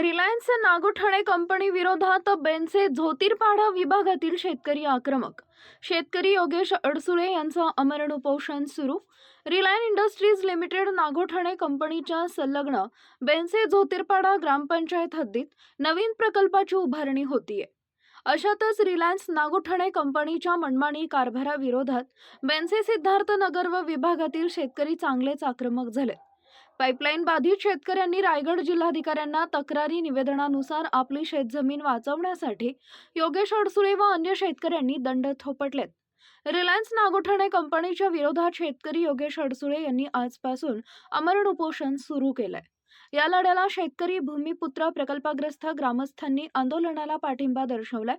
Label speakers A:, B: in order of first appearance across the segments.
A: Reliance Nagothane company विरोधात बेनसे झोतीरपाडा विभागातील शेतकरी आक्रमक. शेतकरी योगेश अडसुळे यांचं अमरण उपोषण सुरू. रिलायन्स इंडस्ट्रीज लिमिटेड नागोठणे कंपनीच्या संलग्न बेनसे झोतीरपाडा ग्रामपंचायत हद्दीत नवीन प्रकल्पाची उभारणी होतीये. अशातच रिलायन्स नागोठणे कंपनीच्या मनमानी कारभाराविरोधात बेनसे सिद्धार्थ नगर व विभागातील शेतकरी चांगलेच आक्रमक झाले पाईपलाईन बाधित शेतकऱ्यांनी रायगड जिल्हाधिकाऱ्यांना तक्रारी निवेदनानुसार आपली शेतजमीन वाचवण्यासाठी योगेश अडसुळे व अन्य शेतकऱ्यांनी दंड थोपटलेत. रिलायन्स नागोठणे कंपनीच्या विरोधात शेतकरी योगेश अडसुळे यांनी आजपासून अमरण उपोषण सुरू केलंय. या लढ्याला शेतकरी भूमिपुत्र प्रकल्पग्रस्त ग्रामस्थांनी आंदोलनाला पाठिंबा दर्शवलाय.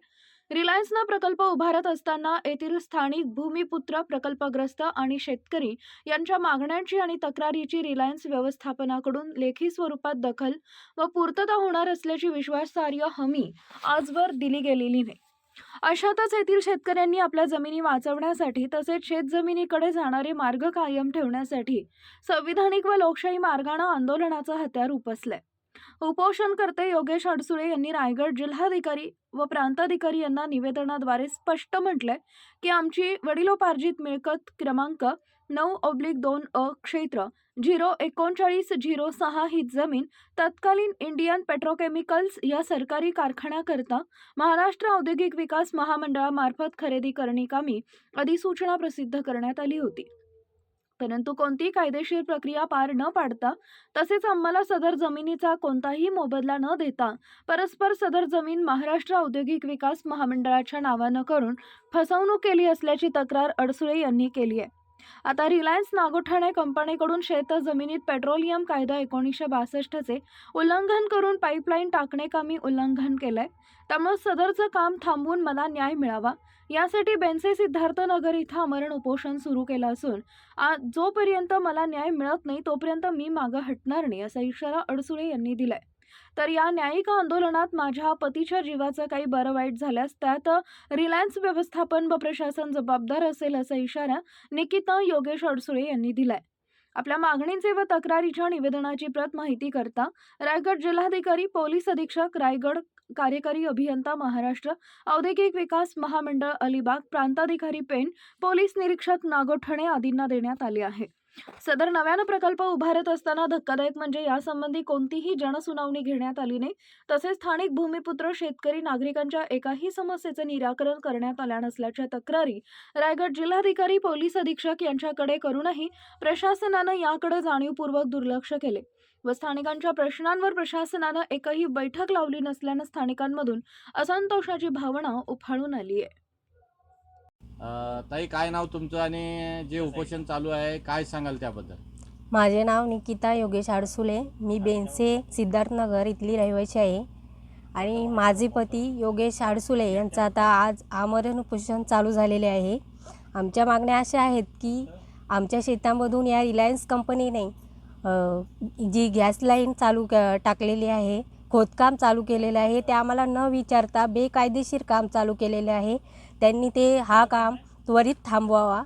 A: रिलायन्सनं प्रकल्प उभारत असताना येथील स्थानिक भूमिपुत्र प्रकल्पग्रस्त आणि शेतकरी यांच्या मागण्यांची आणि तक्रारीची रिलायन्स व्यवस्थापनाकडून लेखी स्वरूपात दखल व पूर्तता होणार असल्याची विश्वासार्ह हमी आजवर दिली गेलेली नाही. अशातच येथील शेतकऱ्यांनी आपल्या जमिनी वाचवण्यासाठी तसेच शेतजमिनीकडे जाणारे मार्ग कायम ठेवण्यासाठी संविधानिक व लोकशाही मार्गानं आंदोलनाचं हत्यार उपसलंय. उपोषणकर्ते योगेश अडसुळे यांनी रायगड जिल्हाधिकारी व प्रांताधिकारी यांना निवेदनाद्वारे स्पष्ट म्हटलंय की आमची वडिलोपार्जित मिळकत क्रमांक नऊ ऑब्लिक दोन अ क्षेत्र झिरो एकोणचाळीस झिरो सहा ही जमीन तत्कालीन इंडियन पेट्रोकेमिकल्स या सरकारी कारखान्याकरता महाराष्ट्र औद्योगिक विकास महामंडळामार्फत खरेदी करण्याकामी अधिसूचना प्रसिद्ध करण्यात आली होती. परंतु कोणतीही कायदेशीर प्रक्रिया पार न पाडता तसेच आम्हाला सदर जमिनीचा कोणताही मोबदला न देता परस्पर सदर जमीन महाराष्ट्र औद्योगिक विकास महामंडळाच्या नावानं करून फसवणूक केली असल्याची तक्रार अडसुळे यांनी केली आहे. आता रिलायन्स नागोठाणे कंपनीकडून शेत जमिनीत पेट्रोलियम कायदा एकोणीसशे बासष्टचे उल्लंघन करून पाईपलाईन टाकणेकामी उल्लंघन केलंय. त्यामुळे सदरचं काम थांबवून मला न्याय मिळावा. यासाठी बेन्से सिद्धार्थनगर इथं अमरण उपोषण सुरू केलं असून आज जोपर्यंत मला न्याय मिळत नाही तोपर्यंत मी मागं हटणार नाही असा इशारा अडसुळे यांनी दिलाय. तर या न्यायिक आंदोलनात माझ्या पतीच्या जीवाचं काही बरं वाईट झाल्यास त्यात रिलायन्स व्यवस्थापन व प्रशासन जबाबदार असेल असा इशारा निकिता योगेश अडसुळे यांनी दिलाय. आपल्या मागणींचे व तक्रारीच्या निवेदनाची प्रत माहिती करता रायगड जिल्हाधिकारी पोलीस अधीक्षक रायगड कार्यकारी अभियंता महाराष्ट्र औद्योगिक विकास महामंडळ अलिबाग प्रांताधिकारी पेण पोलीस निरीक्षक नागोठणे आदींना देण्यात आले आहे. सदर नव्यानं प्रकल्प उभारत असताना धक्कादायक म्हणजे यासंबंधी कोणतीही जनसुनावणी घेण्यात आली नाही. तसेच स्थानिक भूमिपुत्र शेतकरी नागरिकांच्या एकाही समस्येचं निराकरण करण्यात आल्या नसल्याच्या तक्रारी रायगड जिल्हाधिकारी पोलीस अधीक्षक यांच्याकडे करूनही प्रशासनानं याकडे जाणीवपूर्वक दुर्लक्ष केले व स्थानिकांच्या प्रश्नांवर प्रशासनानं एकही बैठक लावली नसल्यानं स्थानिकांमधून असंतोषाची भावना उफाळून आली आहे
B: ताई काय नाव तुमचं आणि जे उपोषण चालू आहे काय सांगाल त्याबद्दल?
C: माझे नाव निकिता योगेश आडसुले मी बेनसे सिद्धार्थनगर इथली रहिवासी आहे. आणि माझे पती योगेश आडसुले यांचं आता आज आमरण उपोषण चालू झालेले आहे. आमच्या मागण्या अशा आहेत की आमच्या शेतामधून या रिलायन्स कंपनीने जी गॅस लाईन चालू क टाकलेली आहे खोदकाम चालू केलेलं आहे ते आम्हाला न विचारता बेकायदेशीर काम चालू केलेले आहे. त्यांनी ते हा काम त्वरित थांबवावा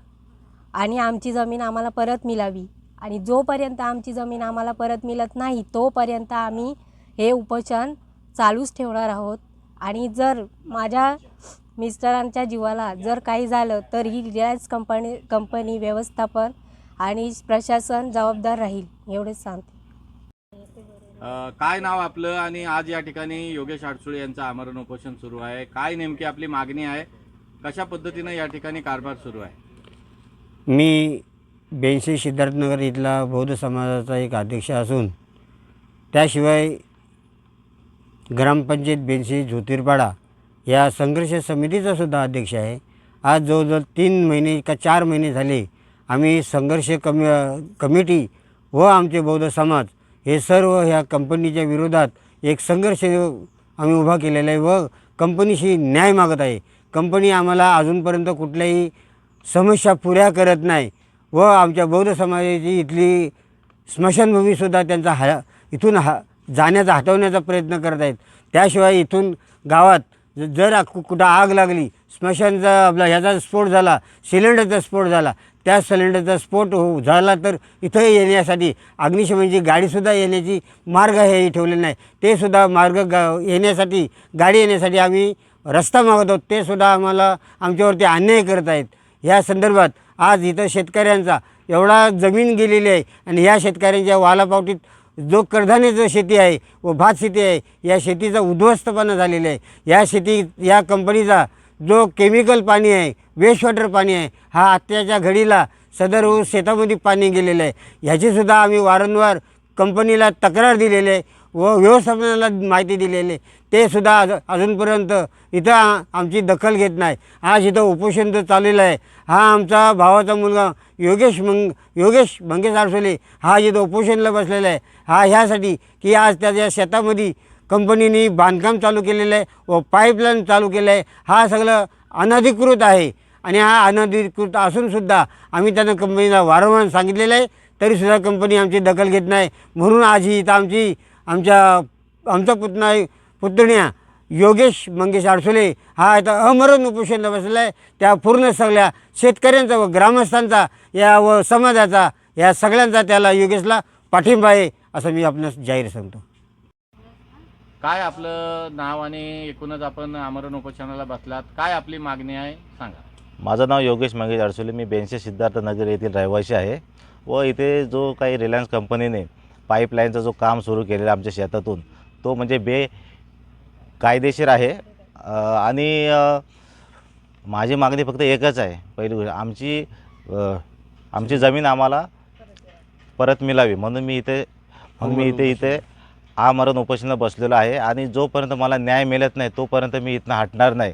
C: आणि आमची जमीन आम्हाला परत मिळावी आणि जोपर्यंत आमची जमीन आम्हाला परत मिळत नाही तोपर्यंत आम्ही हे उपोषण चालूच ठेवणार आहोत. आणि जर माझ्या मिस्टरांच्या जीवाला जर काही झालं तर ही रिलायन्स कंपनी कंपनी व्यवस्थापन आणि प्रशासन जबाबदार राहील एवढेच सांगते.
B: काय नाव आपलं? आणि आज या ठिकाणी योगेश आडसुळे यांचं आमरण उपोषण सुरू आहे. काय नेमकी आपली मागणी आहे? कशा पद्धतीनं या ठिकाणी कारभार सुरू आहे?
D: मी बेनशी सिद्धार्थनगर इथला बौद्ध समाजाचा एक अध्यक्ष असून त्याशिवाय ग्रामपंचायत बेनशी ज्योतिर्पाडा या संघर्ष समितीचा सुद्धा अध्यक्ष आहे. आज जवळजवळ तीन महिने का चार महिने झाले आम्ही संघर्ष कमी कमिटी व आमचे बौद्ध समाज हे सर्व ह्या कंपनीच्या विरोधात एक संघर्ष आम्ही उभा केलेला आहे व कंपनीशी न्याय मागत आहे. कंपनी आम्हाला अजूनपर्यंत कुठल्याही समस्या पुऱ्या करत नाही व आमच्या बौद्ध समाजाची इथली स्मशानभूमीसुद्धा त्यांचा हा इथून हा जाण्याचा हटवण्याचा प्रयत्न करत आहेत. त्याशिवाय इथून गावात ज- जर कु- कुठं आग लागली स्मशानचा आपला ह्याचा स्फोट झाला सिलेंडरचा स्फोट झाला त्या सिलेंडरचा स्फोट हो झाला तर इथं येण्यासाठी अग्निशमनची गाडीसुद्धा येण्याची मार्ग हे ठेवले नाही. ते सुद्धा मार्ग गा येण्यासाठी गाडी येण्यासाठी आम्ही रस्ता मागत आहोत ते सुद्धा आम्हाला आमच्यावरती अन्याय करत आहेत. ह्या संदर्भात आज इथं शेतकऱ्यांचा एवढा जमीन गेलेली आहे आणि ह्या शेतकऱ्यांच्या वालापावटीत जो कडधान्याचं शेती आहे व भात शेती आहे या शेतीचा उद्ध्वस्तपणा झालेला आहे. या शेती या कंपनीचा जो केमिकल पाणी आहे वेस्ट वॉटर पाणी आहे हा आत्ताच्या घडीला सदर ऊस शेतामध्ये पाणी गेलेलं आहे. ह्याचीसुद्धा आम्ही वारंवार कंपनीला तक्रार दिलेली आहे व व्यवस्थापनाला माहिती दिलेली आहे. ते सुद्धा अज अजूनपर्यंत इथं आमची दखल घेत नाही. आज इथं उपोषण तर चाललेलं आहे. हा आमचा भावाचा मुलगा योगेश मंग योगेश मंगेश आरसोले हा इथं उपोषणला बसलेला आहे. हा ह्यासाठी की आज त्याच्या शेतामध्ये कंपनीने बांधकाम चालू केलेलं आहे व पाईपलाईन चालू केलं आहे हा सगळं अनधिकृत आहे. आणि हा अनधिकृत असूनसुद्धा आम्ही त्यांना कंपनीला वारंवार सांगितलेलं आहे. तरीसुद्धा कंपनी आमची दखल घेत नाही. म्हणून आज ही इथं आमची आमच्या आमचा पुतना पुतण्या योगेश मंगेश आडसोले हा इथं अमरण उपोषणला बसलेला आहे त्या पूर्ण सगळ्या शेतकऱ्यांचा व ग्रामस्थांचा या व समाजाचा या सगळ्यांचा त्याला योगेशला पाठिंबा आहे असं मी आपणास जाहीर सांगतो.
B: काय आपलं नाव आणि एकूणच आपण आमरण उपोषणाला बसलात? काय आपली मागणी आहे? सांगा.
E: माझं नाव योगेश मंगेश अडसोले मी बेनशे सिद्धार्थ नगर येथील रहिवासी आहे. व इथे जो काही रिलायन्स कंपनीने पाईपलाईनचं जो काम सुरू केलेलं आहे आमच्या शेतातून तो म्हणजे बे कायदेशीर आहे. आणि माझी मागणी फक्त एकच आहे. पहिली गोष्ट आमची आमची जमीन आम्हाला परत मिळावी. म्हणून मी इथे म्हणून मी इथे इथे आमरण उपोषणाला बसलेलो आहे. आणि जोपर्यंत मला न्याय मिळत नाही तोपर्यंत मी इथनं हटणार नाही.